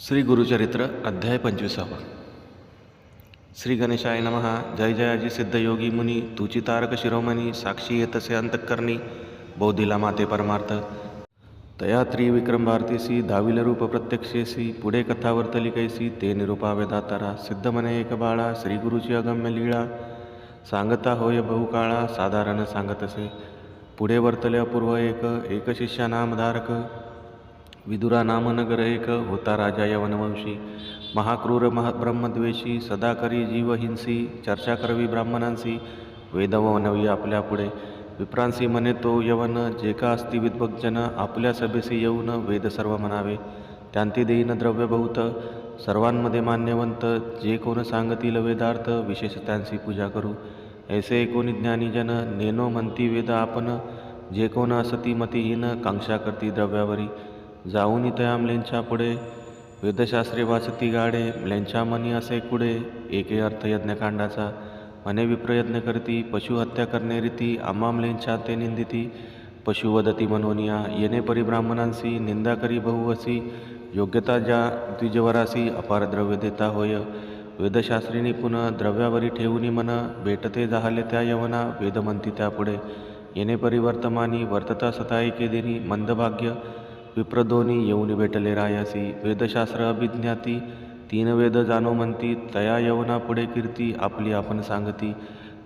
श्री गुरुचरित्र अध्याय पंचवीसावा. श्री गणेशाय नमः. जय जयाजी सिद्धयोगी मुनी तुची तारक शिरोमणी साक्षी येतसे अंतकर्णी बौद्धिला माते परमार्थ. तया त्रिविक्रम भारतीसी दाविल रूप प्रत्यक्षेसी पुढे कथावर्तली कैसी ते निरूपावे दातारा सिद्ध मने एक बाळा श्री गुरुची अगम्य लीळा. सांगता होय बहुकाळा साधारण सांगतसे. पुढे वर्तले अपूर्व एक एक शिष्या नामधारक. विदुरा नाम नगर एक होता राजा यवनवंशी। महाक्रूर महा ब्रह्मद्वेषी सदा करी जीवहिंसी चर्चा करवी ब्राह्मणांसी। वेद वनवी आपल्या पुढे। विप्रांसी म्हणे तो यवन जे का असती विद्वग्जन आपल्या सभेसी येऊन वेद सर्व म्हणावे। त्यांती देईन द्रव्य बहुत सर्वांमध्ये मान्यवंत जे कोण सांगतील वेदार्थ विशेष त्यांची पूजा करू। ऐसे कोणी ज्ञानीजन नेनो म्हणती वेद आपण जे कोण असती मतीहीन कांक्षा करती द्रव्यावरी। जाऊन तया म्लेंच्या पुढे. वेदशास्त्रे वाचती गाडे म्लेंच्या मनी असे कुडे एके अर्थ यज्ञकांडाचा मने विप्रयत्न करती. पशुहत्या करणे रीती आम्हा म्लेंच्या ते निंदिती. पशुवदती मनोनिया येणे परिब्राह्मणांसी निंदा करी बहुवसी योग्यता ज्या द्विजवरासी अपार द्रव्य देता होय. वेदशास्त्री निपुण द्रव्यावरी ठेवूनी मन भेटते जाहले त्या यवना वेदमंती त्यापुढे येणे परिवर्तमानी वर्तता सता केदिनी मंदभाग्य विप्रदोनी येऊन भेटले रायासी वेदशास्त्र अभिज्ञाती तीन वेद जाणो म्हणती तया यवना पुढे कीर्ती आपली आपण सांगती.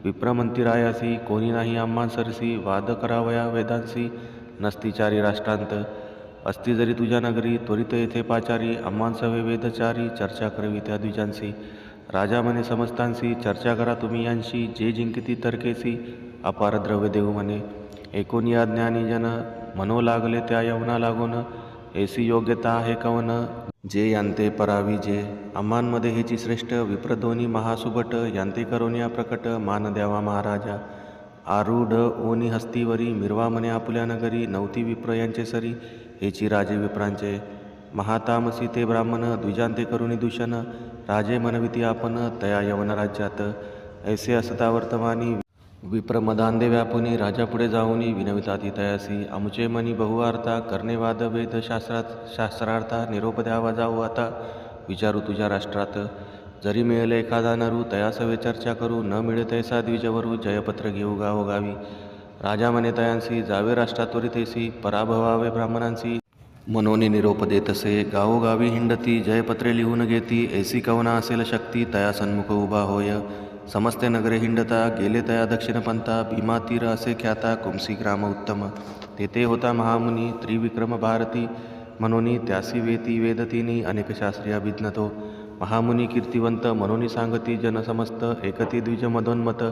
विप्रमंती रायासी कोणी नाही आम्हा सरसी वाद करावया वेदांसी नसती चारी राष्ट्रांत. असती जरी तुझ्या नगरी त्वरित येथे पाचारी आम्हांसवे वेदचारी चर्चा करवी त्या द्विजांसी. राजा म्हणे समस्तांशी चर्चा करा तुम्ही यांशी जे जिंकती तर्केसी अपार द्रव्य देऊ म्हणे. एकूण या ज्ञानी जन मनो लागले त्या यवना लागून. ऐसी योग्यता आहे कवन? जे यांते परावी जे अम्मांमध्ये हेची श्रेष्ठ विप्रदोनी महासुभट यांते करोनिया प्रकट मान द्यावा महाराजा. आरूढ ओनी हस्तीवरी मिरवा म्हणे आपल्या नगरी नवती विप्र यांचे सरी हेची राजे विप्रांचे. महातामसी ते ब्राह्मण द्विजांते करुणी दूषण राजे मनविती आपण तया यवन राज्यात. ऐसे असता वर्तमानी विप्रमदांदे व्यापुनी राजापुढे जाऊनी विनविताती तयासी अमुचे मनी बहुवार्ता करणे वाद वेद शास्त्रात शास्त्रार्था निरोप द्यावा जाऊ आता विचारू तुझ्या राष्ट्रात। जरी मिळेल एखादा नरू तयासवे चर्चा करू। न मिळे तैसा द्विजवरू जयपत्र घेऊ गावो गावी। राजा म्हणे तयांसी जावे राष्ट्रात्वरितेसी पराभवावे ब्राह्मणांसी। मनोनी निरोप देतसे गावोगावी हिंडती जयपत्रे लिहून घेती। ऐसी कवना असेल शक्ती तया सन्मुख उभा होय। समस्ते नगरे हिंडता गेले तया दक्षिणपंथा भीमातीर असे ख्याता कुमसी ग्राम उत्तम. तेथे होता महामुनी त्रिविक्रम भारती मनोनी त्यासी वेती वेदतीनी अनेक शास्त्रीय अभिज्ञतो. महामुनी कीर्तिवंत मनोनी सांगती जनसमस्त एकती द्विज मदोन्मत.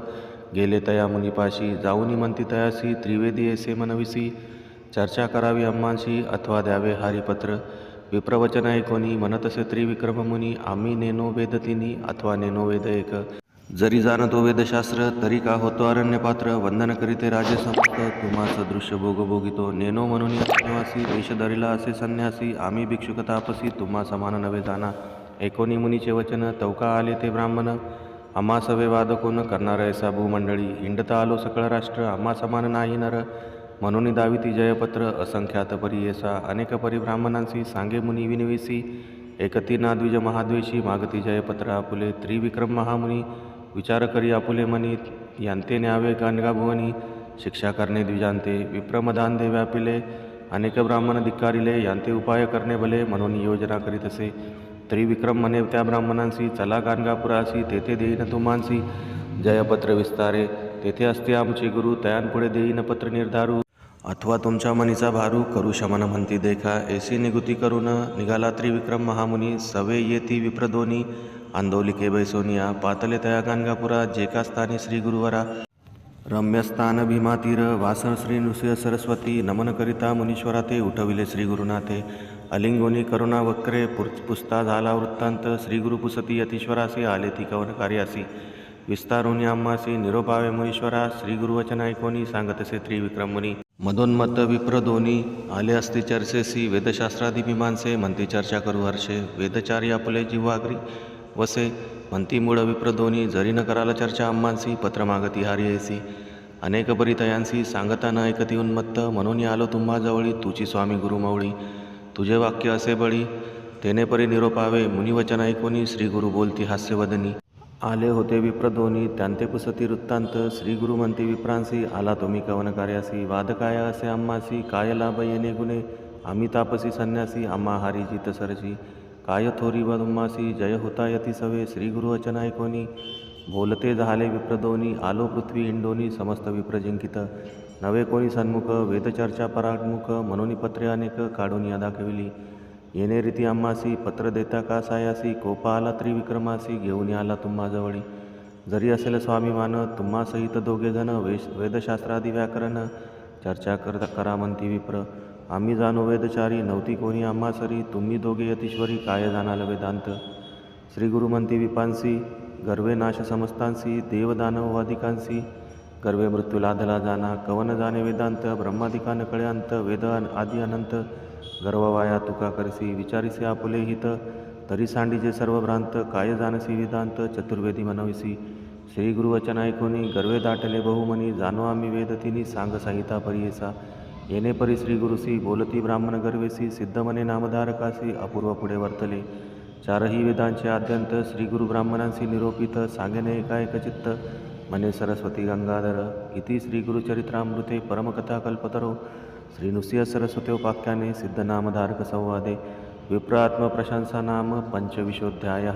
गेले तया मुनिपाशी जाऊनी म्हणती तयासी त्रिवेदी ऐसे मनविसी. चर्चा करावी अम्मांशी अथवा द्यावे हरिपत्र. विप्रवचन ऐकोनी मनतसे त्रिविक्रम मुनी आम्ही नेनो वेदतिनी अथवा नेनो वेद एक. जरी जाणतो वेदशास्त्र तरी का होतो अरण्यपात्र? वंदन करीते राजे समस्त तुम्हा सदृश्य नेनो म्हणून निवासी वेश असे संन्यासी आम्ही भिक्षुक तापसी तुम्हा समान नवे जाना एकोणी मुनीचे वचन तौका आले ते ब्राह्मण. आम्हा सवे वाद कोण करणार ऐसा भूमंडळी? हिंडता आलो सकळ राष्ट्र आम्हा समान नाही नर. म्हणून दाविती जयपत्र असंख्यात परी येसा अनेक परी ब्राह्मणांसी सांगे मुनी विनिवेसी. एकती नाद्विज महाद्वेषी मागती जयपत्र आपुले. त्रिविक्रम महामुनी. विचार करी आपुले मनी यांते न्यावे कानगाभुवनी शिक्षा करणे द्विजांते विप्रमदांदे व्यापिले अनेक ब्राह्मण धिक्कारिले यांते उपाय करणे भले म्हणून योजना करीत असे त्रिविक्रम म्हणे त्या ब्राह्मणांसी चला गाणगापुरासी तेथे देईन तुम्हांसी. जयपत्र विस्तारे तेथे असते आमचे गुरु तयांपुढे देईन पत्र निर्धारू. अथवा तुमच्या मनीचा भारू करू शमन म्हणती देखा. एसी निगुती करून निघाला त्रिविक्रम महामुनी सवे येती विप्रदोनी आंदोलिके बैसोनिया पातले तया गाणगापुरा जेका स्थानी श्री गुरुवरा। रम्यस्थान भीमातीर वासन श्री नृसिंह सरस्वती नमन करिता मुनीश्वरा ते उठविले श्री गुरुनाथे। अलिंगोनी करुणा वक्रे पुस्ता झाला वृत्तांत श्री गुरुपुसती यतीश्वरासी आले ती कवन कार्यासी। विस्तारुनी आम्हासी निरोपावे मुनीश्वरा श्री गुरुवचन ऐकोनी सांगतसे त्रिविक्रम मदोन्मत विप्रदोनी आले असती चर्चेसी वेदशास्त्रादी मीमांसे म्हणती चर्चा करू हर्षे। वेदचार्य आपले जीवाग्री वसे म्हणती मूळ विप्रदोनी जरी न कराल चर्चा आम्हांसी पत्र मागती हार्येसी अनेक परितयांसी सांगता न ऐकती उन्मत्त म्हणून आलो तुम्हा जवळी तुची स्वामी गुरुमावळी तुझे वाक्य असे बळी तेने परी निरोपावे मुनिवचन ऐकोनी श्री गुरु बोलती हास्यवदनी आले होते विप्रदोनी त्यांते पुसती वृत्तांत श्री गुरु म्हणते विप्रांसी आला तुम्ही कवन कार्यासी वाद काय असे अम्मासी काय लाभ येणे गुणे आम्ही तापसी संन्यासी आम्हा हारी जित सरसी. काय थोरी तुम्हासी जय होता यती सवे श्रीगुरु वचन ऐकोनी बोलते झाले विप्रदोनी आलो पृथ्वी इंडोनी समस्त विप्र जिंकित नवे कोणी सन्मुख वेदचर्चा परागमुख मनोनी पत्रे अनेक काढून या दाखविली येणे रीती आम्हासी पत्र देता का सायासी कोपा आला त्रिविक्रमासी घेऊन आला तुम्हाजवळी जरी असेल स्वाभिमान तुम्हा सहित दोघे जण वेश वेदशास्त्रादी व्याकरण चर्चा करता करा म्हणती विप्र। आम्ही जाणो वेदचारी नव्हती कोणी आम्हासरी तुम्ही दोघे यतीश्वरी काय जाणाल वेदांत? श्री गुरु विपांसी गर्वे नाश समस्तांसी देवदानव वादिकांसी गर्वे मृत्यू लाधला जाना कवन जाणे वेदांत ब्रह्मादिकान कळ्यांत वेद अन- आदी अनंत गर्ववाया तुका करसी विचारिसी आपुले हित तरी सांडीचे सर्व भ्रांत काय जानसी वेदांत चतुर्वेदी मनविसी। श्री गुरुवचन ऐकोनी गर्वे दाटले बहुमनी जाणो आम्ही वेद तिनी सांग संहिता परियेसा। येणे परी श्री गुरुसी बोलती ब्राह्मण गर्वेसी सिद्धमने नामधारकासी अपूर्व पुढे वर्तले. चारही वेदांचे आद्यंत श्री गुरु ब्राह्मणांशी निरोपित सांगेने एका मने सरस्वती गंगाधर इति श्री गुरुचरित्रामृते परमकथा कल्पतरो. सरस्वत्योपाख्याने सिद्धनामधारक संवादे. विप्रात्मप्रशंसा नाम पंचविशोध्याय.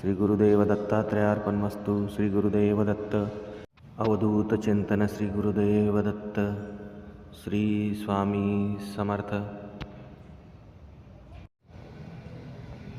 श्रीगुरुदेव दत्तात्रयार्पणमस्तु. श्रीगुरुदेव दत्त. अवधूत चिंतन दत्त. श्री स्वामी समर्थ।